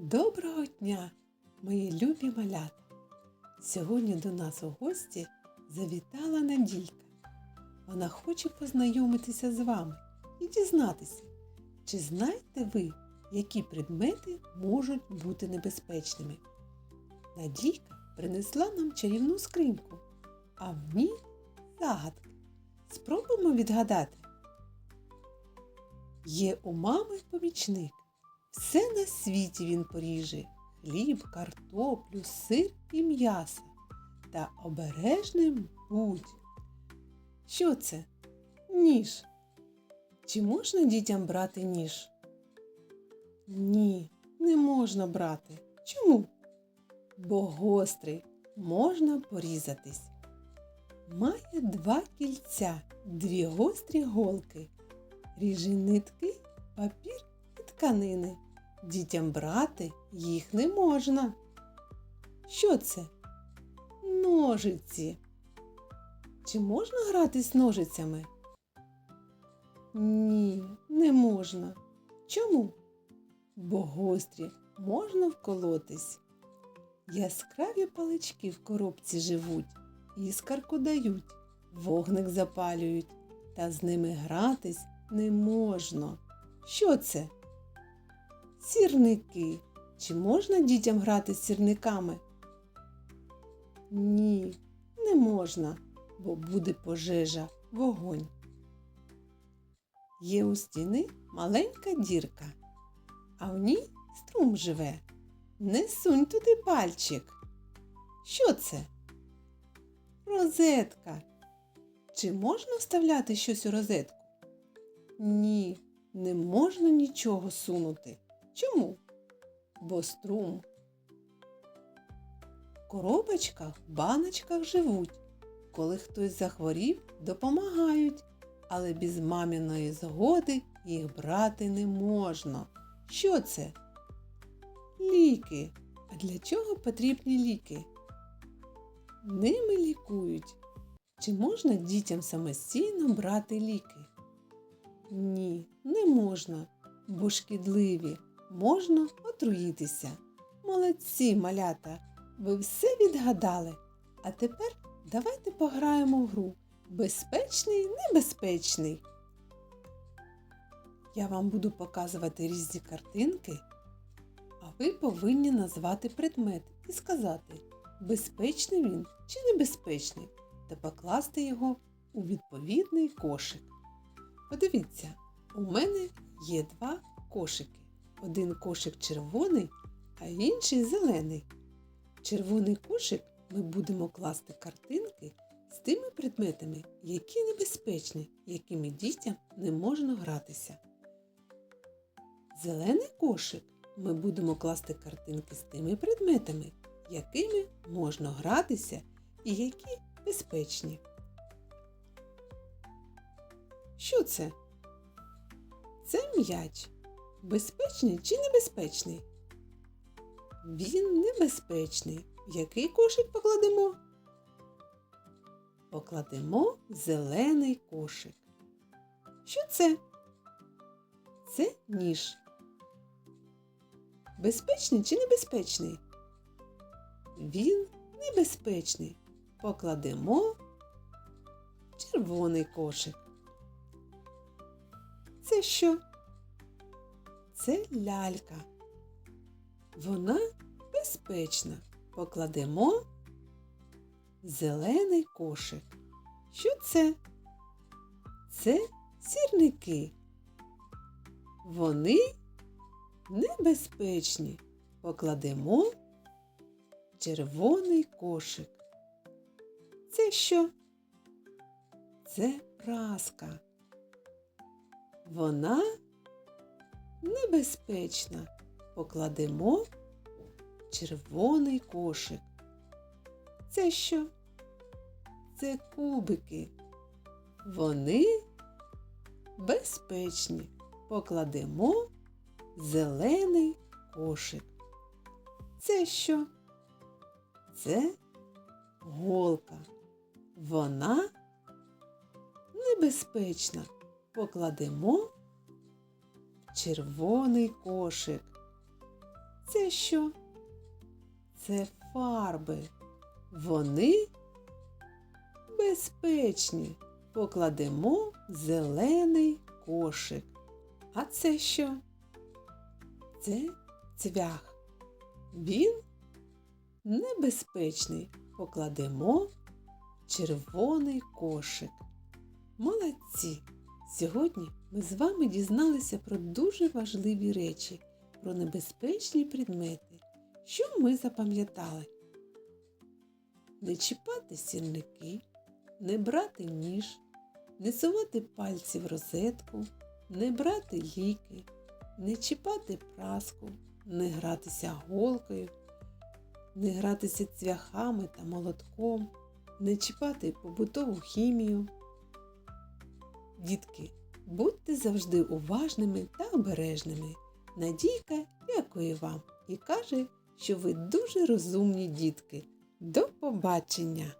Доброго дня, мої любі малята! Сьогодні до нас у гості завітала Надійка. Вона хоче познайомитися з вами і дізнатися, чи знаєте ви, які предмети можуть бути небезпечними. Надійка принесла нам чарівну скриньку, а в ній загадки. Спробуємо відгадати. Є у мами помічник. Все на світі він поріже хліб, картоплю, сир і м'ясо. Та обережним будь. Що це? Ніж. Чи можна дітям брати ніж? Ні, не можна брати. Чому? Бо гострий можна порізатись. Має два кільця, дві гострі голки. Ріже нитки, папір і тканини. Дітям брати їх не можна. Що це? Ножиці. Чи можна грати з ножицями? Ні, не можна. Чому? Бо гострі можна вколотись. Яскраві палички в коробці живуть, іскарку дають, вогник запалюють, та з ними гратись не можна. Що це? Сірники. Чи можна дітям грати з сірниками? Ні, не можна, бо буде пожежа, вогонь. Є у стіни маленька дірка, а в ній струм живе. Не сунь туди пальчик. Що це? Розетка. Чи можна вставляти щось у розетку? Ні, не можна нічого сунути. Чому? Бо струм. В коробочках, баночках живуть. Коли хтось захворів, допомагають, але без маміної згоди їх брати не можна. Що це? Ліки. А для чого потрібні ліки? Ними лікують. Чи можна дітям самостійно брати ліки? Ні, не можна, бо шкідливі. Можна отруїтися. Молодці, малята, ви все відгадали. А тепер давайте пограємо в гру. Безпечний, небезпечний. Я вам буду показувати різні картинки, а ви повинні назвати предмет і сказати, безпечний він чи небезпечний, та покласти його у відповідний кошик. Подивіться, у мене є два кошики. Один кошик червоний, а інший зелений. В червоний кошик ми будемо класти картинки з тими предметами, які небезпечні, якими дітям не можна гратися. Зелений кошик ми будемо класти картинки з тими предметами, якими можна гратися і які безпечні. Що це? Це м'яч. Безпечний чи небезпечний? Він небезпечний. Який кошик покладемо? Покладемо зелений кошик. Що це? Це ніж. Безпечний чи небезпечний? Він небезпечний. Покладемо червоний кошик. Це що? Це лялька. Вона безпечна. Покладемо зелений кошик. Що це? Це сірники. Вони небезпечні. Покладемо червоний кошик. Це що? Це праска. Вона небезпечна. Покладемо червоний кошик. Це що? Це кубики. Вони безпечні. Покладемо зелений кошик. Це що? Це голка. Вона небезпечна. Покладемо червоний кошик. це що? Це фарби. Вони безпечні. Покладемо зелений кошик. А це що? Це цвях. Він небезпечний. Покладемо червоний кошик. Молодці! Сьогодні ми з вами дізналися про дуже важливі речі, про небезпечні предмети. Що ми запам'ятали? Не чіпати сірники, не брати ніж, не сувати пальці в розетку, не брати ліки, не чіпати праску, не гратися голкою, не гратися цвяхами та молотком, не чіпати побутову хімію. Дітки, будьте завжди уважними та обережними. Надійка дякує вам і каже, що ви дуже розумні дітки. До побачення!